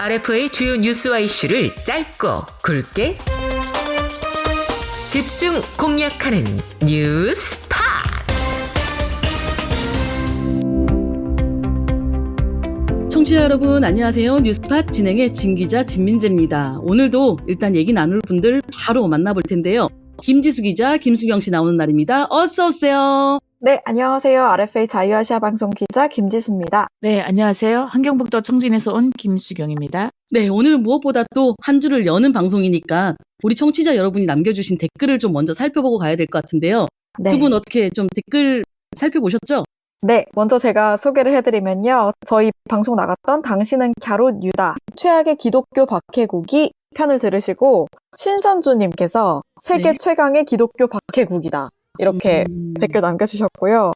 RF의 주요 뉴스와 이슈를 짧고 굵게 집중 공략하는 뉴스파. 청취자 여러분 안녕하세요. 뉴스팟 진행의 진기자 진민재입니다. 오늘도 일단 얘기 나눌 분들 바로 만나볼 텐데요. 김지수 기자, 김수경 씨 나오는 날입니다. 어서 오세요. 네, 안녕하세요. RFA 자유아시아 방송 기자 김지수입니다. 네, 안녕하세요. 환경북도 청진에서 온 김수경입니다. 네, 오늘은 무엇보다 또한 주를 여는 방송이니까 우리 청취자 여러분이 남겨주신 댓글을 좀 먼저 살펴보고 가야 될 것 같은데요. 네. 두 분 어떻게 좀 댓글 살펴보셨죠? 네, 먼저 제가 소개를 해드리면요. 저희 방송 나갔던 당신은 갸롯 유다, 최악의 기독교 박해국이 편을 들으시고 신선주님께서 세계 네. 최강의 기독교 박해국이다. 이렇게 음, 댓글 남겨주셨고요.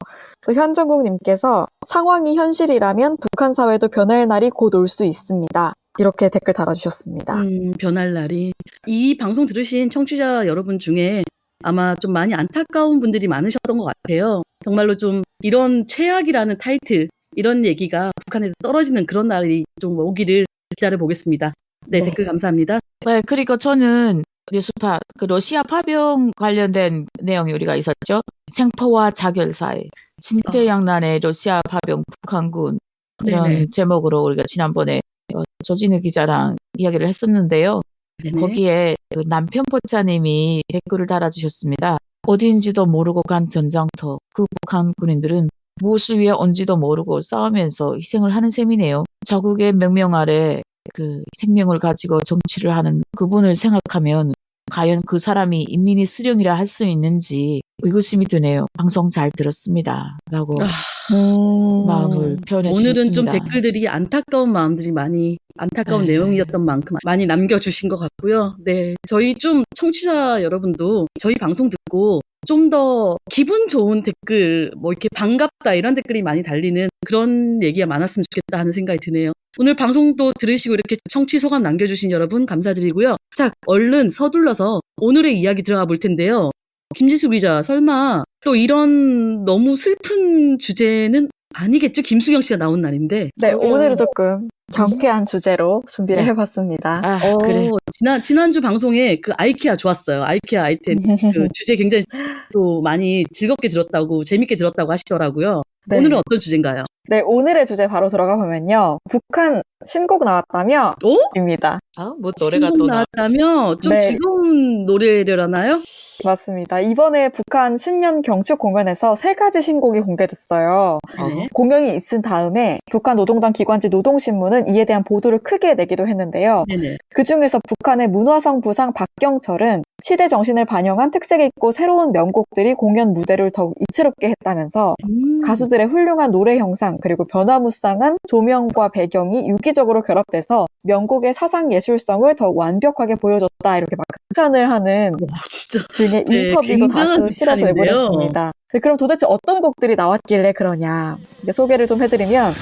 또 현정국님께서 상황이 현실이라면 북한 사회도 변할 날이 곧 올 수 있습니다. 이렇게 댓글 달아주셨습니다. 음, 변할 날이. 이 방송 들으신 청취자 여러분 중에 아마 좀 많이 안타까운 분들이 많으셨던 것 같아요. 정말로 좀 이런 최악이라는 타이틀, 이런 얘기가 북한에서 떨어지는 그런 날이 좀 오기를 기다려 보겠습니다. 네, 네. 댓글 감사합니다. 네, 그리고 저는 뉴스파, 그 러시아 파병 관련된 내용이 우리가 있었죠. 생포와 자결사회, 진퇴양난의 러시아 파병 북한군 이런 네네. 제목으로 우리가 지난번에 어, 조진우 기자랑 이야기를 했었는데요. 네네. 거기에 그 남편 보차님이 댓글을 달아주셨습니다. 어디인지도 모르고 간 전장터. 그 북한 군인들은 무엇을 위해 온지도 모르고 싸우면서 희생을 하는 셈이네요. 자국의 명명 아래 그 생명을 가지고 정치를 하는 그분을 생각하면 과연 그 사람이 인민이 수령이라 할 수 있는지 의구심이 드네요. 방송 잘 들었습니다. 라고 아, 음, 마음을 표현해 오늘은 주셨습니다. 좀 댓글들이 안타까운 마음들이 많이 안타까운 네. 내용이었던 만큼 많이 남겨주신 것 같고요. 네, 저희 좀 청취자 여러분도 저희 방송 듣고 좀 더 기분 좋은 댓글, 뭐 이렇게 반갑다 이런 댓글이 많이 달리는 그런 얘기가 많았으면 좋겠다 하는 생각이 드네요. 오늘 방송도 들으시고 이렇게 청취 소감 남겨주신 여러분 감사드리고요. 자, 얼른 서둘러서 오늘의 이야기 들어가 볼 텐데요. 김지수 기자, 설마 또 이런 너무 슬픈 주제는 아니겠죠? 김수경 씨가 나온 날인데. 네. 오늘은 조금 경쾌한 주제로 준비를 네. 해봤습니다. 아, 어, 그래. 지난, 지난주 방송에 그 아이케아 좋았어요. 아이케아 아이템. 그 주제 굉장히 또 많이 즐겁게 들었다고, 재밌게 들었다고 하시더라고요. 네. 오늘은 어떤 주제인가요? 네, 오늘의 주제 바로 들어가 보면요. 북한 신곡 나왔다며? 오? 입니다. 아, 뭐 노래가 신곡 또 나. 나왔다며 좀 네. 즐거운 노래려나요? 맞습니다. 이번에 북한 신년 경축 공연에서 세 가지 신곡이 공개됐어요. 네. 공연이 있은 다음에 북한 노동당 기관지 노동신문은 이에 대한 보도를 크게 내기도 했는데요. 네네. 그 중에서 북한의 문화성 부상 박경철은 시대 정신을 반영한 특색 있고 새로운 명곡들이 공연 무대를 더욱 이채롭게 했다면서 음. 가수 들의 훌륭한 노래 형상 그리고 변화무쌍한 조명과 배경이 유기적으로 결합돼서 명곡의 사상 예술성을 더욱 완벽하게 보여줬다 이렇게 막 극찬을 하는 와, 진짜. 등의 네, 인터뷰도 다수 실어서. 내보냈습니다. 네, 그럼 도대체 어떤 곡들이 나왔길래 그러냐 소개를 좀 해드리면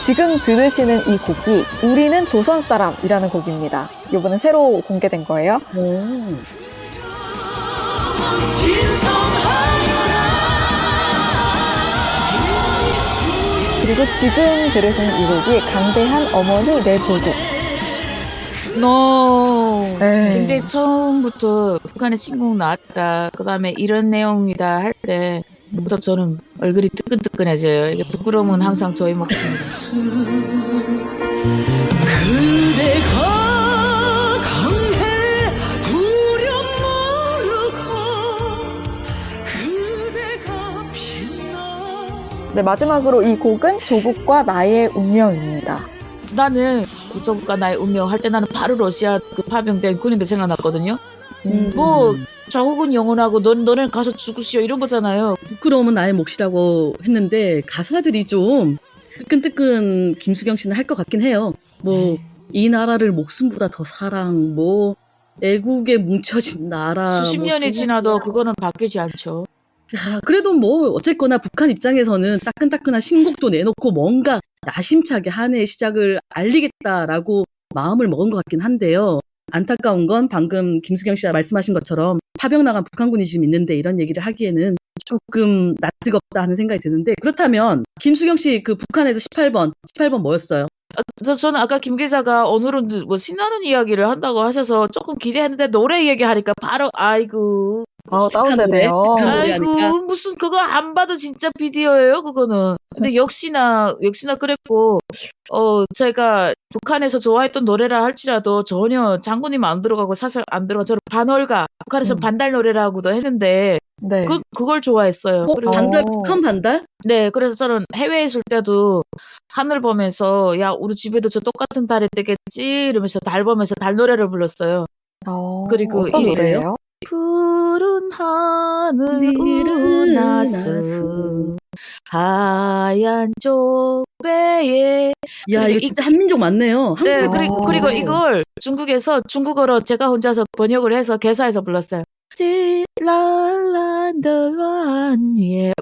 지금 들으시는 이 곡이 우리는 조선 사람이라는 곡입니다. 이번에 새로 공개된 거예요. 오. 그리고 지금 들으시는 이 곡이 강대한 어머니 내 조국. No. 네. 근데 처음부터 북한의 신곡 나왔다. 그 다음에 이런 내용이다 할 때 부터 저는 얼굴이 뜨끈뜨끈해져요. 이게 부끄러움은 항상 저의 몫입니다. 그대가 강해 두렵 모르고 그대가 빛나 네, 마지막으로 이 곡은 조국과 나의 운명입니다. 나는 그쪽과 나의 운명 할 때 나는 바로 러시아 그 파병된 군인들 생각났거든요. 음. 뭐 자국은 영원하고 넌 너는 가서 죽으시오 이런 거잖아요. 부끄러움은 나의 몫이라고 했는데 가사들이 좀 뜨끈뜨끈 김수경 씨는 할 것 같긴 해요. 뭐 이 나라를 목숨보다 더 사랑, 뭐 애국에 뭉쳐진 나라. 수십 뭐 년이 지나도 그거는 바뀌지 않죠. 야, 그래도 뭐 어쨌거나 북한 입장에서는 따끈따끈한 신곡도 내놓고 뭔가 야심차게 한 해의 시작을 알리겠다라고 마음을 먹은 것 같긴 한데요. 안타까운 건 방금 김수경 씨가 말씀하신 것처럼 파병 나간 북한군이 지금 있는데 이런 얘기를 하기에는 조금 낯뜨겁다 하는 생각이 드는데 그렇다면 김수경 씨 그 북한에서 18번, 18번 뭐였어요? 저, 저는 아까 김 기자가 오늘은 뭐 신나는 이야기를 한다고 하셔서 조금 기대했는데 노래 얘기하니까 바로 아이고 아, 다운되네요. 아이고 하니까. 무슨 그거 안 봐도 진짜 비디오예요 그거는 근데 역시나 역시나 그랬고 어 제가 북한에서 좋아했던 노래라 할지라도 전혀 장군님 안 들어가고 사설 안 들어가 저는 반월가 북한에서 음. 반달 노래라고도 했는데 네. 그 그걸 좋아했어요 어, 그리고 반달, 어. 북한 반달? 네 그래서 저는 해외에 있을 때도 하늘 보면서 야 우리 집에도 저 똑같은 달이 뜨겠지 이러면서 달 보면서 달 노래를 불렀어요 어, 그리고 어떤 이- 노래예요? 푸른 하늘 은하수. 하얀 쪽배에 야, 이거 이- 진짜 한민족 맞네요. 네 한국어 그리고 어. 그리고 이걸 중국에서 중국어로 제가 혼자서 번역을 해서 개사해서 불렀어요.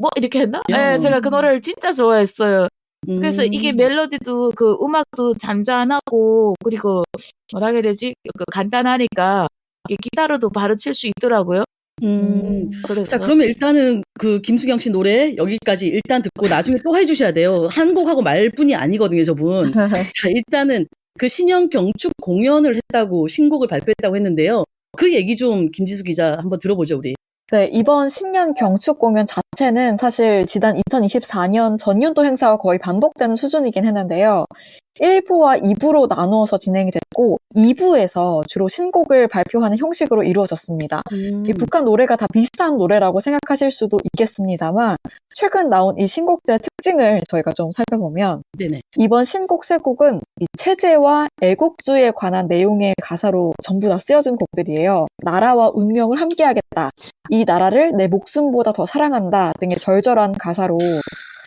뭐 이렇게 했나? 야. 네, 제가 그 노래를 진짜 좋아했어요. 그래서 음. 이게 멜로디도 그 음악도 잔잔하고 그리고 뭐라 해야 되지? 그 간단하니까 기타로도 바로 칠 수 있더라고요. 음. 그래서 자, 그러면 일단은 그 김수경 씨 노래 여기까지 일단 듣고 나중에 또 해주셔야 돼요. 한 곡하고 말뿐이 아니거든요, 저분. 자, 일단은 그 신형 경축 공연을 했다고 신곡을 발표했다고 했는데요. 그 얘기 좀 김지수 기자 한번 들어보죠, 우리. 네, 이번 신년 경축 공연 자체는 사실 지난 2024년 전년도 행사와 거의 반복되는 수준이긴 했는데요. 1부와 2부로 나누어서 진행이 됐고, 2부에서 주로 신곡을 발표하는 형식으로 이루어졌습니다. 이 북한 노래가 다 비슷한 노래라고 생각하실 수도 있겠습니다만, 최근 나온 이 신곡들의 특징을 저희가 좀 살펴보면, 네네. 이번 신곡 세 곡은 이 체제와 애국주의에 관한 내용의 가사로 전부 다 쓰여진 곡들이에요. 나라와 운명을 함께하겠다. 이 나라를 내 목숨보다 더 사랑한다 등의 절절한 가사로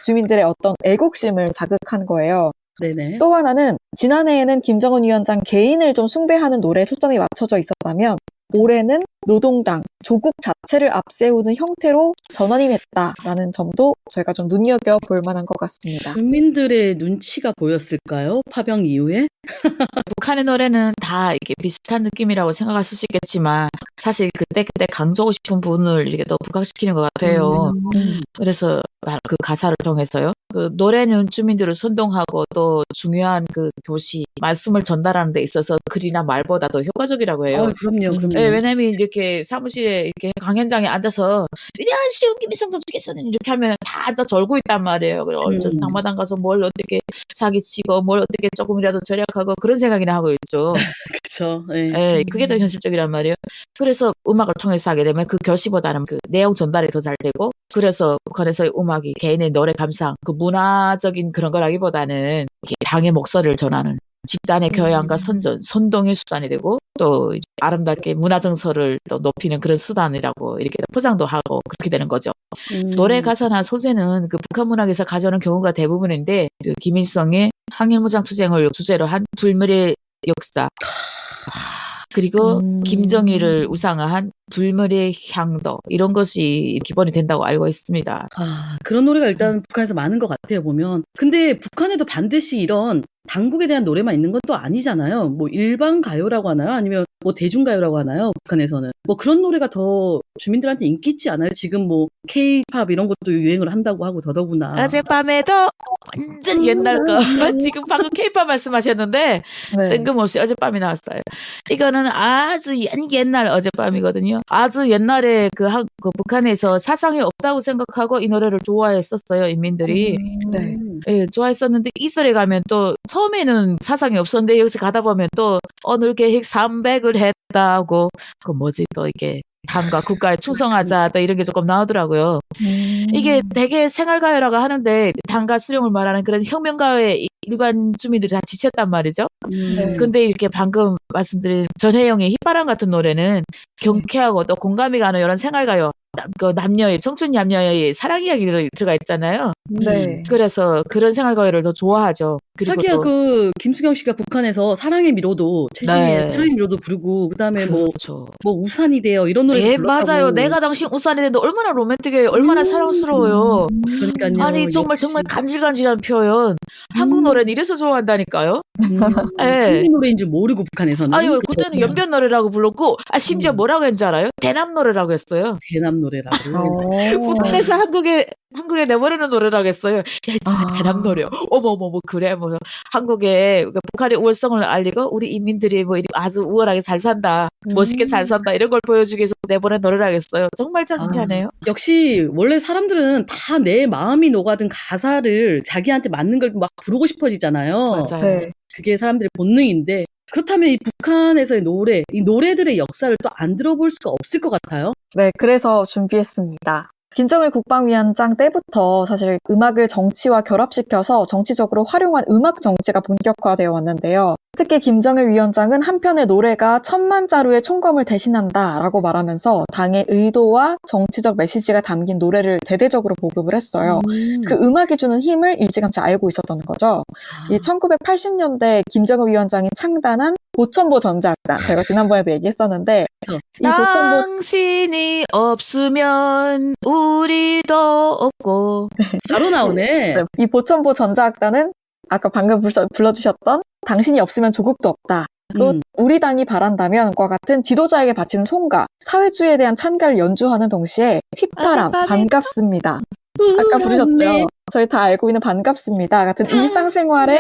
주민들의 어떤 애국심을 자극한 거예요. 네네. 또 하나는 지난해에는 김정은 위원장 개인을 좀 숭배하는 노래에 초점이 맞춰져 있었다면 올해는 노동당, 조국 자체를 앞세우는 형태로 전환이 됐다라는 점도 저희가 좀 눈여겨 볼 만한 것 같습니다. 국민들의 눈치가 보였을까요? 파병 이후에? 북한의 노래는 다 이게 비슷한 느낌이라고 생각하실 수 있겠지만 사실 그때 그때 강조하고 싶은 부분을 이렇게 더 부각시키는 것 같아요. 음. 그래서 말- 그 가사를 통해서요. 그 노래는 주민들을 선동하고 또 중요한 그 교시 말씀을 전달하는 데 있어서 글이나 말보다 더 효과적이라고 해요. 아, 그럼요, 그럼요. 네, 왜냐면 이렇게 사무실에 이렇게 강연장에 앉아서 위대한 시우 김일성 동지께서는 이렇게 하면 다 앉아 절고 있단 말이에요. 그래서 음. 당마당 가서 뭘 어떻게 사기치고 뭘 어떻게 조금이라도 절약하고 그런 생각이나 하고 있죠. 그쵸. 예. 예, 그게 더 현실적이란 말이에요. 그래 서 음악을 통해서 하게 되면 그 교시보다는 그 내용 전달이 더 잘 되고, 그래서 북한에서의 음악이 개인의 노래 감상, 그 문화적인 그런 거라기보다는 당의 목소리를 전하는 집단의 교양과 선전, 선동의 수단이 되고, 또 아름답게 문화 정서를 또 높이는 그런 수단이라고 이렇게 포장도 하고 그렇게 되는 거죠. 음. 노래 가사나 소재는 그 북한 문학에서 가져오는 경우가 대부분인데 그 김일성의 항일무장 투쟁을 주제로 한 불멸의 역사 아, 그리고 음. 김정일을 우상화한 불멸의 향도 이런 것이 기본이 된다고 알고 있습니다. 아, 그런 노래가 일단 북한에서 많은 것 같아요, 보면. 근데 북한에도 반드시 이런 당국에 대한 노래만 있는 건 또 아니잖아요. 뭐 일반 가요라고 하나요? 아니면 뭐 대중가요라고 하나요? 북한에서는. 뭐 그런 노래가 더 주민들한테 인기 있지 않아요? 지금 뭐 케이팝 이런 것도 유행을 한다고 하고 더더구나. 어젯밤에도 완전 옛날 거 지금 방금 케이팝 말씀하셨는데 네. 뜬금없이 어젯밤이 나왔어요. 이거는 아주 옛, 옛날 어젯밤이거든요. 아주 옛날에 그, 한, 그 북한에서 사상이 없다고 생각하고 이 노래를 좋아했었어요, 인민들이. 네. 음. 예, 좋아했었는데 이스라엘 가면 또 처음에는 사상이 없었는데 여기서 가다 보면 또 오늘 계획 300을 했다고 그 뭐지 또 이게 당과 국가에 충성하자 또 이런 게 조금 나오더라고요. 음. 이게 되게 생활가요라고 하는데 당과 수령을 말하는 그런 혁명가요에 일반 주민들이 다 지쳤단 말이죠. 음. 네. 근데 이렇게 방금 말씀드린 전혜영의 휘바람 같은 노래는 경쾌하고 또 공감이 가는 이런 생활가요. 남, 그 남녀의 청춘 남녀의 사랑 이야기가 들어가 있잖아요. 네. 그래서 그런 생활가요를 더 좋아하죠. 그리고 하기야 또- 그 김수경 씨가 북한에서 사랑의 미로도 최신의 네. 사랑의 미로도 부르고 그다음에 뭐 그렇죠. 뭐 우산이 돼요 이런 노래 예, 맞아요. 내가 당신 우산이 되는데 얼마나 로맨틱해요. 얼마나 음. 사랑스러워요. 그러니까요. 아니 정말 역시. 정말 간질간질한 표현. 한국 음. 노래는 이래서 좋아한다니까요. 음, 예. 한국 노래인 줄 모르고 북한에서는 아유 그때는 연변 노래라고 불렀고 아 심지어 음. 뭐라고 했는지 알아요? 대남 노래라고 했어요. 대남 노래라고. 어. 북한에서 한국에 한국에 내보내는 노래라고 했어요. 야, 이 아. 대남 노래. 어머 어머 뭐 그래 뭐 한국에 그러니까 북한의 우월성을 알리고 우리 인민들이 뭐 아주 우월하게 잘 산다, 멋있게 잘 산다 이런 걸 보여주기 위해서 내보낸 노래라고 했어요. 정말 창피하네요. 역시 원래 사람들은 다 내 마음이 녹아든 가사를 자기한테 맞는 걸 막 부르고 싶어지잖아요. 맞아요. 네. 그게 사람들의 본능인데 그렇다면 이 북한에서의 노래, 이 노래들의 역사를 또 안 들어볼 수가 없을 것 같아요. 네, 그래서 준비했습니다. 김정일 국방위원장 때부터 사실 음악을 정치와 결합시켜서 정치적으로 활용한 음악 정치가 본격화되어 왔는데요. 특히 김정일 위원장은 한편의 노래가 천만 자루의 총검을 대신한다 라고 말하면서 당의 의도와 정치적 메시지가 담긴 노래를 대대적으로 보급을 했어요. 음. 그 음악이 주는 힘을 일찌감치 알고 있었던 거죠. 이 1980년대 김정일 위원장이 창단한 보천보 전작단 제가 지난번에도 얘기했었는데 이 보천보 당신이 없으면 우리도 없고 바로 나오네. 네, 이 보천보 전자악단은 아까 방금 불러, 불러주셨던 당신이 없으면 조국도 없다. 또 음. 우리 당이 바란다면과 같은 지도자에게 바치는 송가, 사회주의에 대한 찬가를 연주하는 동시에 휘파람, 어젯밤에 반갑습니다. 아까 부르셨죠? 저희 다 알고 있는 반갑습니다. 같은 일상생활의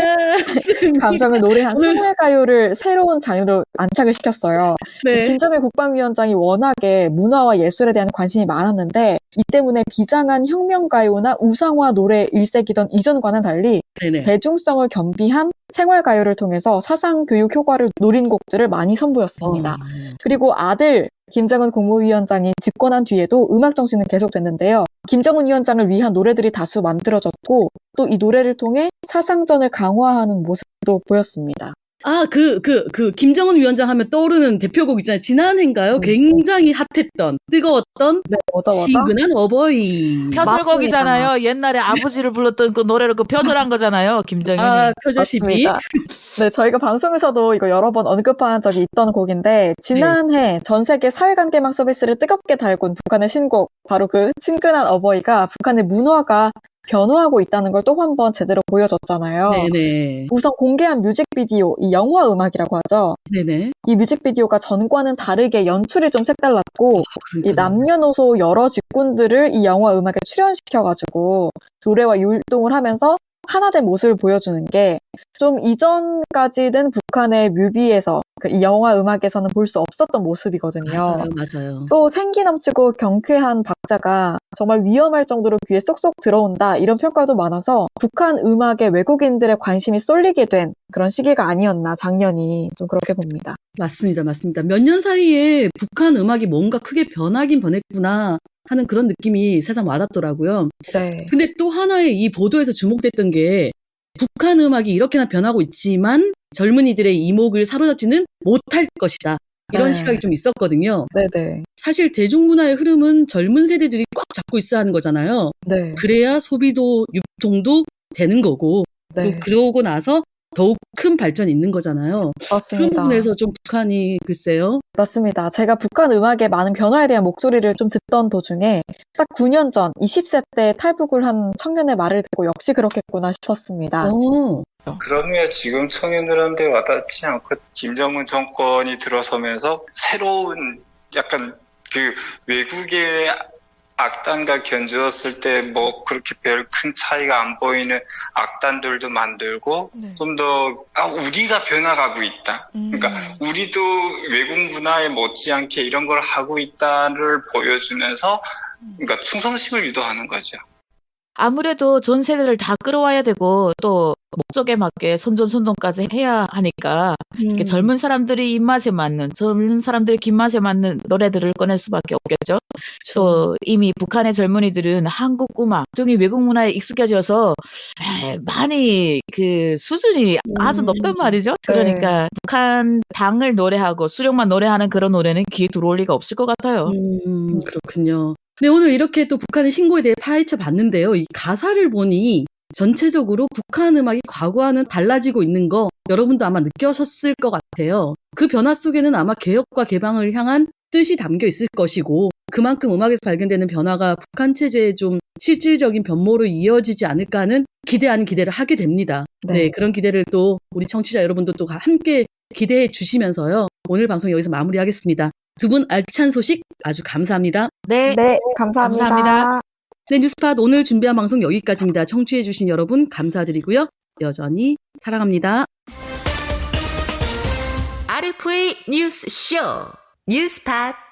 감정을 노래한 생활 가요를 새로운 장르로 안착을 시켰어요. 네. 김정일 국방위원장이 워낙에 문화와 예술에 대한 관심이 많았는데 이 때문에 비장한 혁명 가요나 우상화 노래 일색이던 이전과는 달리 네네. 대중성을 겸비한 생활 가요를 통해서 사상 교육 효과를 노린 곡들을 많이 선보였습니다. 어. 그리고 아들 김정은 국무위원장이 집권한 뒤에도 음악 정신은 계속됐는데요. 김정은 위원장을 위한 노래들이 다수 만들어졌고 또 이 노래를 통해 사상전을 강화하는 모습도 보였습니다. 아, 그, 그, 그, 김정은 위원장 하면 떠오르는 대표곡 있잖아요. 지난해인가요? 음. 굉장히 핫했던, 뜨거웠던, 네, 뭐죠, 뭐죠? 친근한 어버이. 표절곡이잖아요. 옛날에 아버지를 불렀던 그 노래를 그 표절한 거잖아요. 김정일이. 아, 표절 시비. 네, 저희가 방송에서도 이거 여러 번 언급한 적이 있던 곡인데 지난해 전 세계 사회관계망 서비스를 뜨겁게 달군 북한의 신곡 바로 그 친근한 어버이가 북한의 문화가 변화하고 있다는 걸 또 한 번 제대로 보여줬잖아요. 네네. 우선 공개한 뮤직비디오, 이 영화 음악이라고 하죠. 네네. 이 뮤직비디오가 전과는 다르게 연출이 좀 색달랐고, 이 남녀노소 여러 직군들을 이 영화 음악에 출연시켜가지고 노래와 율동을 하면서 하나 된 모습을 보여주는 게 좀 이전까지는 북한의 뮤비에서 그이 영화 음악에서는 볼 수 없었던 모습이거든요. 맞아요, 맞아요. 또 생기 넘치고 경쾌한 박자가 정말 위험할 정도로 귀에 쏙쏙 들어온다 이런 평가도 많아서 북한 음악에 외국인들의 관심이 쏠리게 된 그런 시기가 아니었나 작년이 좀 그렇게 봅니다. 맞습니다, 맞습니다. 몇 년 사이에 북한 음악이 뭔가 크게 변하긴 변했구나 하는 그런 느낌이 세상 와닿더라고요. 네. 근데 또 하나의 이 보도에서 주목됐던 게 북한 음악이 이렇게나 변하고 있지만 젊은이들의 이목을 사로잡지는 못할 것이다. 이런 네. 시각이 좀 있었거든요. 네네. 사실 대중문화의 흐름은 젊은 세대들이 꽉 잡고 있어야 하는 거잖아요. 네. 그래야 소비도 유통도 되는 거고 또 네. 그러고 나서 더욱 큰 발전이 있는 거잖아요. 그런 맞습니다. 부분에서 좀 북한이 글쎄요. 맞습니다. 제가 북한 음악의 많은 변화에 대한 목소리를 좀 듣던 도중에 딱 9년 전 20세 때 탈북을 한 청년의 말을 듣고 역시 그렇겠구나 싶었습니다. 어, 그러면 지금 청년들한테 와닿지 않고 김정은 정권이 들어서면서 새로운 약간 그 외국의 악단과 견주었을 때 뭐 그렇게 별 큰 차이가 안 보이는 악단들도 만들고 네. 좀더 아, 우리가 변화가고 있다. 그러니까 우리도 외국 문화에 못지않게 이런 걸 하고 있다를 보여주면서 그러니까 충성심을 유도하는 거죠. 아무래도 전 세대를 다 끌어와야 되고 또 목적에 맞게 선전선동까지 해야 하니까 음. 젊은 사람들이 입맛에 맞는 젊은 사람들의 김맛에 맞는 노래들을 꺼낼 수밖에 없겠죠. 또 이미 북한의 젊은이들은 한국 음악 등이 외국 문화에 익숙해져서 에, 많이 그 수준이 아주 음. 높단 말이죠. 네. 그러니까 북한 당을 노래하고 수령만 노래하는 그런 노래는 귀에 들어올 리가 없을 것 같아요. 음, 그렇군요. 근데 오늘 이렇게 또 북한의 신고에 대해 파헤쳐 봤는데요. 이 가사를 보니 전체적으로 북한 음악이 과거와는 달라지고 있는 거 여러분도 아마 느껴셨을 것 같아요. 그 변화 속에는 아마 개혁과 개방을 향한 뜻이 담겨 있을 것이고 그만큼 음악에서 발견되는 변화가 북한 체제의 좀 실질적인 변모로 이어지지 않을까 하는 기대 아닌 기대를 하게 됩니다. 네. 네, 그런 기대를 또 우리 청취자 여러분도 또 함께 기대해 주시면서요. 오늘 방송 여기서 마무리하겠습니다. 두 분 알찬 소식 아주 감사합니다. 네. 네, 감사합니다. 감사합니다. 네, 뉴스팟 오늘 준비한 방송 여기까지입니다. 청취해 주신 여러분 감사드리고요. 여전히 사랑합니다. RFA 뉴스 쇼 뉴스팟